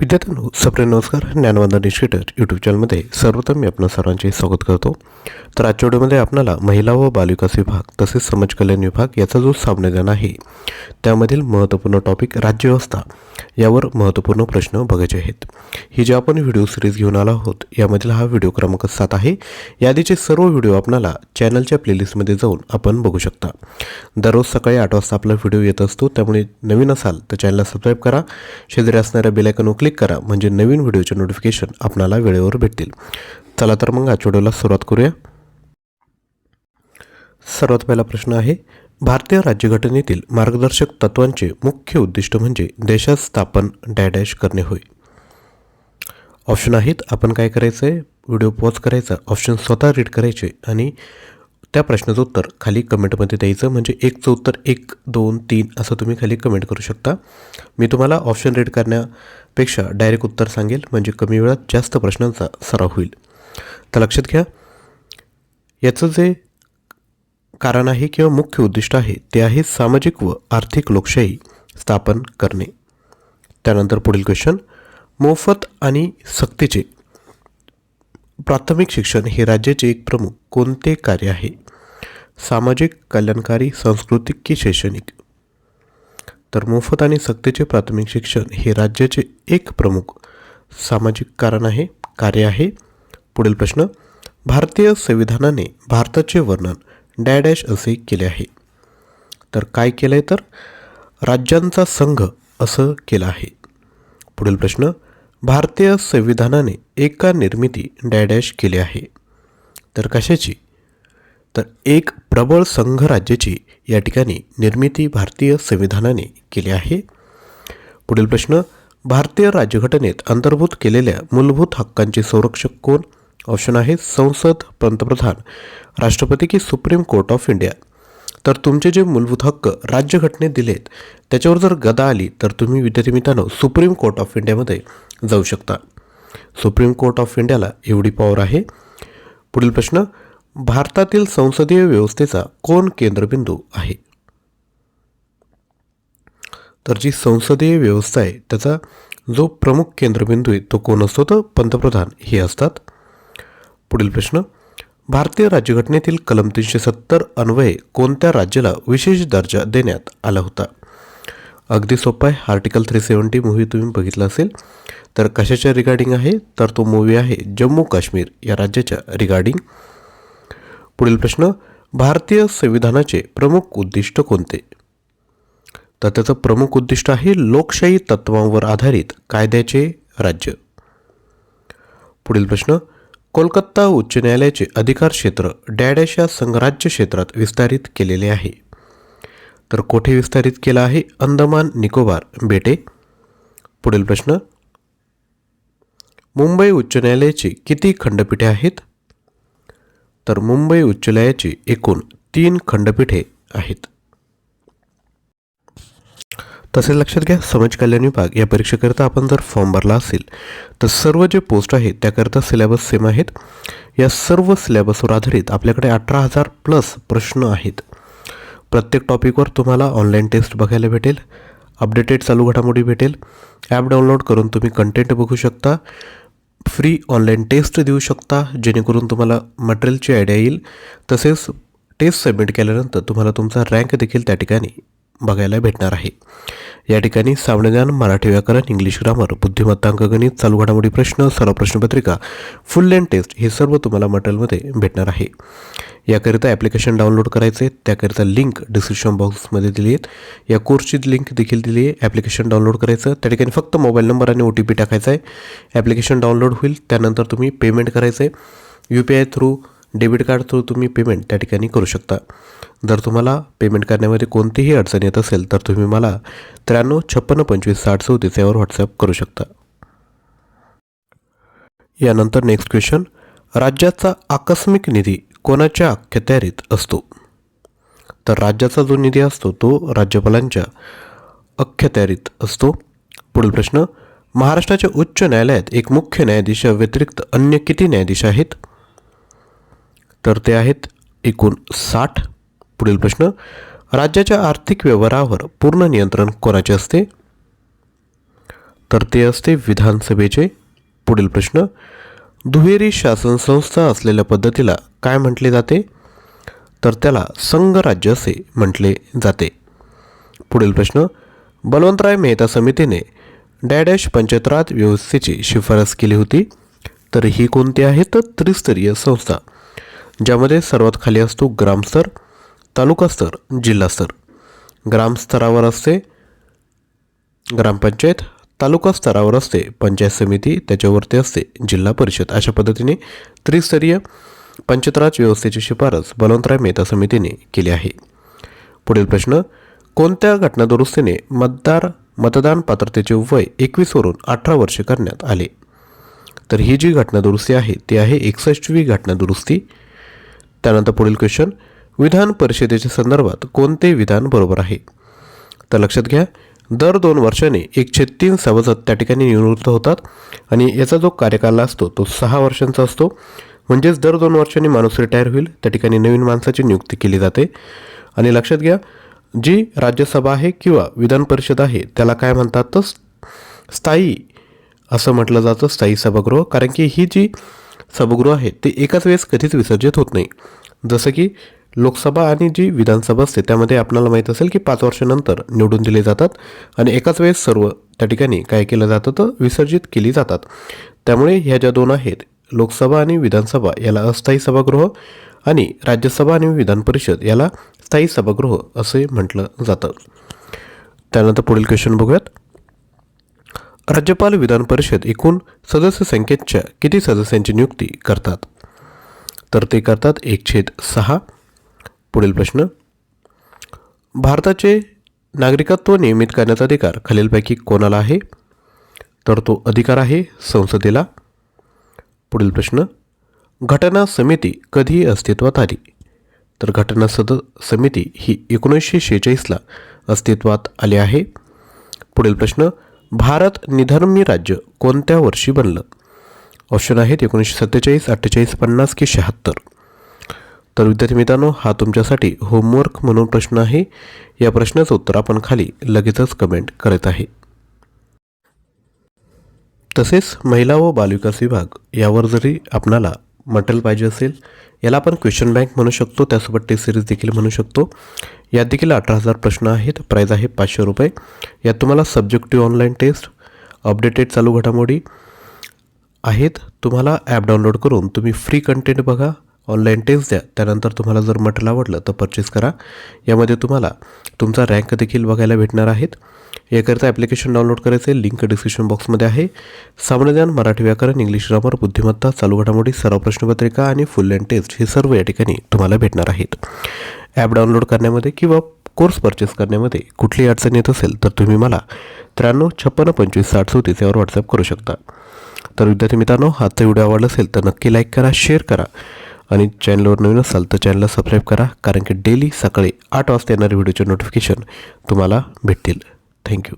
विद्यार्थ्यांनो सप्रे नमस्कार. ज्ञानवंदन institute YouTube चॅनलमध्ये सर्वप्रथम मी आपणा सर्वांचे स्वागत करतो. तर आजच्या व्हिडिओमध्ये आपल्याला महिला व बालविकास विभाग तसेच समाज कल्याण विभाग याचा जो सामनेदान आहे त्यामधील महत्त्वपूर्ण टॉपिक राज्यव्यवस्था यावर महत्त्वपूर्ण प्रश्न बघायचे आहेत. ही जी आपण व्हिडिओ सिरीज घेऊन आलो आहोत यामधील हा व्हिडिओ क्रमांक सात आहे. यादीचे सर्व व्हिडिओ आपल्याला चॅनलच्या प्लेलिस्टमध्ये जाऊन आपण बघू शकता. दररोज सकाळी आठ वाजता आपला व्हिडिओ येत असतो त्यामुळे नवीन असाल तर चॅनलला सबस्क्राईब करा. शेजारी असणाऱ्या बेलायकन क्लिक करा म्हणजे नवीन व्हिडिओचे नोटिफिकेशन आपणाला वेळेवर भेटतील. चला तर मग आजच्या व्हिडिओला सुरुवात करूया. सर्वात पहिला प्रश्न आहे भारतीय राज्यघटनेतील मार्गदर्शक तत्वांचे मुख्य उद्दिष्ट म्हणजे देशात स्थापन डॅडॅश करणे होय. ऑप्शन आहेत आपण काय करायचं आहे व्हिडिओ पॉज करायचा ऑप्शन स्वतः रीड करायचे आणि त्या प्रश्नाचं उत्तर खाली कमेंटमध्ये द्यायचं म्हणजे एकचं उत्तर एक दोन तीन असं तुम्ही खाली कमेंट करू शकता. मी तुम्हाला ऑप्शन रीड करण्या पेक्षा डायरेक्ट उत्तर सांगेल म्हणजे कमी वेळात जास्त प्रश्नांचा सराव होईल. तर लक्षात घ्या याचं जे कारण आहे किंवा मुख्य उद्दिष्ट आहे ते आहे सामाजिक व आर्थिक लोकशाही स्थापन करणे. त्यानंतर पुढील क्वेश्चन मोफत आणि सक्तीचे प्राथमिक शिक्षण हे राज्याचे एक प्रमुख कोणते कार्य आहे? सामाजिक कल्याणकारी सांस्कृतिक की शैक्षणिक? तर मोफत आणि सक्तीचे प्राथमिक शिक्षण हे राज्याचे एक प्रमुख सामाजिक कारण आहे कार्य आहे. पुढील प्रश्न भारतीय संविधानाने भारताचे वर्णन डॅडॅश असे केले आहे. तर काय केलं आहे तर? राज्यांचा संघ असं केलं आहे. पुढील प्रश्न भारतीय संविधानाने एका निर्मिती डॅडॅश केली आहे. तर कशाची? तर एक प्रबळ संघराज्याची या ठिकाणी निर्मिती भारतीय संविधानाने केली आहे. पुढील प्रश्न भारतीय राज्यघटनेत अंतर्भूत केलेल्या मूलभूत हक्कांचे संरक्षक कोण? ऑप्शन आहे संसद पंतप्रधान राष्ट्रपती की सुप्रीम कोर्ट ऑफ इंडिया. तर तुमचे जे मूलभूत हक्क राज्यघटनेत दिलेत त्याच्यावर जर गदा आली तर तुम्ही विद्यार्थी मित्रांनो सुप्रीम कोर्ट ऑफ इंडियामध्ये जाऊ शकता. सुप्रीम कोर्ट ऑफ इंडियाला एवढी पॉवर आहे. पुढील प्रश्न भारतातील संसदीय व्यवस्थेचा कोण केंद्रबिंदू आहे? तर जी संसदीय व्यवस्था आहे त्याचा जो प्रमुख केंद्रबिंदू आहे तो कोण असतो? तर पंतप्रधान हे असतात. पुढील प्रश्न भारतीय राज्यघटनेतील कलम तीनशे सत्तर अन्वये कोणत्या राज्याला विशेष दर्जा देण्यात आला होता? अगदी सोपा आहे. आर्टिकल थ्री सेवन्टी मूव्ही तुम्ही बघितला असेल तर कशाच्या रिगार्डिंग आहे? तर तो मूव्ही आहे जम्मू काश्मीर या राज्याच्या रिगार्डिंग पुढील प्रश्न भारतीय संविधानाचे प्रमुख उद्दिष्ट कोणते? तर त्याचं प्रमुख उद्दिष्ट आहे लोकशाही तत्वांवर आधारित कायद्याचे राज्य. पुढील प्रश्न कोलकाता उच्च न्यायालयाचे अधिकार क्षेत्र डॅडॅश या संघराज्य क्षेत्रात विस्तारित केलेले आहे. तर कोठे विस्तारित केला आहे? अंदमान निकोबार बेटे. पुढील प्रश्न मुंबई उच्च न्यायालयाची किती खंडपीठे आहेत? तर मुंबई उच्च न्यायालयाची एकूण तीन खंडपीठे आहेत. तसेच लक्षात घ्या समाज कल्याण विभाग या परीक्षेकरिता आपण जर फॉर्म भरला असेल तर सर्व जे पोस्ट आहेत त्याकरिता सिलेबस सेम आहेत. या सर्व सिलेबसवर आधारित आपल्याकडे अठरा हजार प्लस प्रश्न आहेत. प्रत्येक टॉपिकवर तुम्हाला ऑनलाईन टेस्ट बघायला भेटेल अपडेटेड चालू घडामोडी भेटेल. ॲप डाउनलोड करून तुम्ही कंटेंट बघू शकता. फ्री ऑनलाईन टेस्ट देऊ शकता जेणेकरून तुम्हाला मटेरियलची आयडिया येईल. तसेच टेस्ट सबमिट केल्यानंतर तुम्हाला तुमचा रँक देखील त्या ठिकाणी बघायला भेटणार आहे. या ठिकाणी सामान्यज्ञान मराठी व्याकरण इंग्लिश ग्रामर बुद्धिमत्तांक गणित चालू घडामोडी प्रश्न सर्व प्रश्नपत्रिका फुल लेन टेस्ट हे सर्व तुम्हाला मटेरियलमध्ये भेटणार आहे. याकरिता ॲप्लिकेशन डाउनलोड करायचे त्याकरिता लिंक डिस्क्रिप्शन बॉक्समध्ये दिली आहेत. या कोर्सची लिंक देखील दिली आहे. ॲप्लिकेशन डाउनलोड करायचं त्या ठिकाणी फक्त मोबाईल नंबर आणि ओ टी पी टाकायचा आहे. ॲप्लिकेशन डाउनलोड होईल त्यानंतर तुम्ही पेमेंट करायचं आहे U P I through debit card through तुम्ही पेमेंट त्या ठिकाणी करू शकता. जर तुम्हाला पेमेंट करण्यामध्ये कोणतीही अडचण येत असेल तर तुम्ही मला त्र्याण्णव छप्पन्न पंचवीस साठ चौतीस यावर व्हॉट्सअप करू शकता. यानंतर नेक्स्ट क्वेश्चन राज्याचा आकस्मिक निधी कोणाच्या अखत्यारीत असतो? तर राज्याचा जो निधी असतो तो राज्यपालांच्या अखत्यारीत असतो. पुढील प्रश्न. महाराष्ट्राच्या उच्च न्यायालयात एक मुख्य न्यायाधीशाव्यतिरिक्त अन्य किती न्यायाधीश आहेत? तर ते आहेत. एकूण साठ. पुढील प्रश्न राज्याच्या आर्थिक व्यवहारावर पूर्ण नियंत्रण कोणाचे असते? तर ते असते विधानसभेचे. पुढील प्रश्न दुहेरी शासन संस्था असलेल्या पद्धतीला काय म्हटले जाते? तर त्याला संघराज्य असे म्हटले जाते. पुढील प्रश्न बलवंतराय मेहता समितीने डॅडॅश पंचायत व्यवस्थेची शिफारस केली होती. तर ही कोणती आहे तर त्रिस्तरीय संस्था. ज्यामध्ये सर्वात खाली असतो ग्रामस्तर तालुकास्तर जिल्हास्तर जिल्हा ग्रामस्तरावर असते ग्रामपंचायत तालुका स्तरावर असते पंचायत समिती त्याच्यावरती असते जिल्हा परिषद. अशा पद्धतीने त्रिस्तरीय पंचतराज व्यवस्थेची शिफारस बलवंतराय मेहता समितीने केली आहे. पुढील प्रश्न कोणत्या घटनादुरुस्तीने मतदार मतदान पात्रतेचे वय एकवीसवरून अठरा वर्षे करण्यात आले? तर ही जी घटनादुरुस्ती आहे ती आहे एकसष्टवी घटनादुरुस्ती त्यानंतर पुढील क्वेश्चन विधान परिषदेच्या संदर्भात कोणते विधान बरोबर आहे? तर लक्षात घ्या दर दोन वर्षाने एकशे तीन सभासद त्या ठिकाणी निवृत्त होतात आणि याचा जो कार्यकाल असतो तो सहा वर्षांचा असतो. म्हणजेच दर दोन वर्षांनी माणूस रिटायर होईल त्या ठिकाणी नवीन माणसाची नियुक्ती केली जाते. आणि लक्षात घ्या जी राज्यसभा आहे किंवा विधान परिषद आहे त्याला काय म्हणतात तर स्थायी असं म्हटलं जातं स्थायी सभागृह. कारण की ही जी सभागृह आहे ते एकाच वेळेस कधीच विसर्जित होत नाही. जसं की लोकसभा आणि जी विधानसभा असते त्यामध्ये आपल्याला माहीत असेल की पाच वर्षानंतर निवडून दिले जातात आणि एकाच वेळेस सर्व त्या ठिकाणी काय केलं जातं तर विसर्जित केली जातात. त्यामुळे ह्या ज्या दोन आहेत लोकसभा आणि विधानसभा याला अस्थायी सभागृह आणि राज्यसभा आणि विधान परिषद याला स्थायी सभागृह असे म्हटलं जातं. त्यानंतर पुढील क्वेश्चन बघूयात. राज्यपाल विधान परिषद एकूण सदस्य संख्येच्या किती सदस्यांची नियुक्ती करतात? तर ते करतात एक छेद सहा. पुढील प्रश्न. भारताचे नागरिकत्व नियमित करण्याचा अधिकार खालीलपैकी कोणाला आहे? तर तो अधिकार आहे संसदेला. पुढील प्रश्न. घटना समिती कधी अस्तित्वात आली? तर घटना सद समिती ही एकोणीसशे शेहेचाळीसला अस्तित्वात आली आहे. पुढील प्रश्न. भारत निधर्मी राज्य कोणत्या वर्षी बनलं? ऑप्शन आहेत एकोणीसशे सत्तेचाळीस अठ्ठेचाळीस पन्नास की शहात्तर. तर विद्यार्थी मित्रांनो हा तुमच्यासाठी होमवर्क म्हणून प्रश्न आहे. या प्रश्नाचं उत्तर आपण खाली लगेचच कमेंट करत आहे. तसेच महिला व बालविकास विभाग यावर जरी आपणाला मटेरियल पाहिजे असेल. याला आपण क्वेश्चन बँक म्हणू शकतो. त्यासोबत टेस्ट सिरीज देखील म्हणू शकतो. यात देखील अठरा हजार प्रश्न आहेत. प्राईज आहे पाचशे रुपये. यात तुम्हाला सब्जेक्टिव्ह ऑनलाईन टेस्ट अपडेटेड चालू घडामोडी आहेत. तुम्हाला ॲप डाउनलोड करून तुम्ही फ्री कंटेंट बघा. ऑनलाईन टेस्ट द्या. त्यानंतर तुम्हाला जर मटेरियल आवडलं तर परचेस करा. यामध्ये तुम्हाला तुमचा रँक देखील बघायला भेटणार आहेत. याकरिता ॲप्लिकेशन डाउनलोड करायचे लिंक डिस्क्रिप्शन बॉक्समध्ये आहे. सामान्य ज्ञान मराठी व्याकरण इंग्लिश ग्रामर बुद्धिमत्ता चालू घडामोडी सराव प्रश्नपत्रिका आणि फुल अँड टेस्ट हे सर्व या ठिकाणी तुम्हाला भेटणार आहेत. ॲप डाउनलोड करण्यामध्ये किंवा कोर्स परचेस करण्यामध्ये कुठलीही अडचण येत असेल तर तुम्ही मला त्र्याण्णव छप्पन्न पंचवीस साठ चौतीस यावर व्हॉट्सअप करू शकता. तर विद्यार्थी मित्रांनो आजचा व्हिडिओ आवडला असेल तर नक्की लाईक करा शेअर करा. आणि चॅनलवर नवीन असाल तर चॅनलला सबस्क्राईब करा. कारण की डेली सकाळी आठ वाजता येणारे व्हिडिओचे नोटिफिकेशन तुम्हाला भेटतील. थँक्यू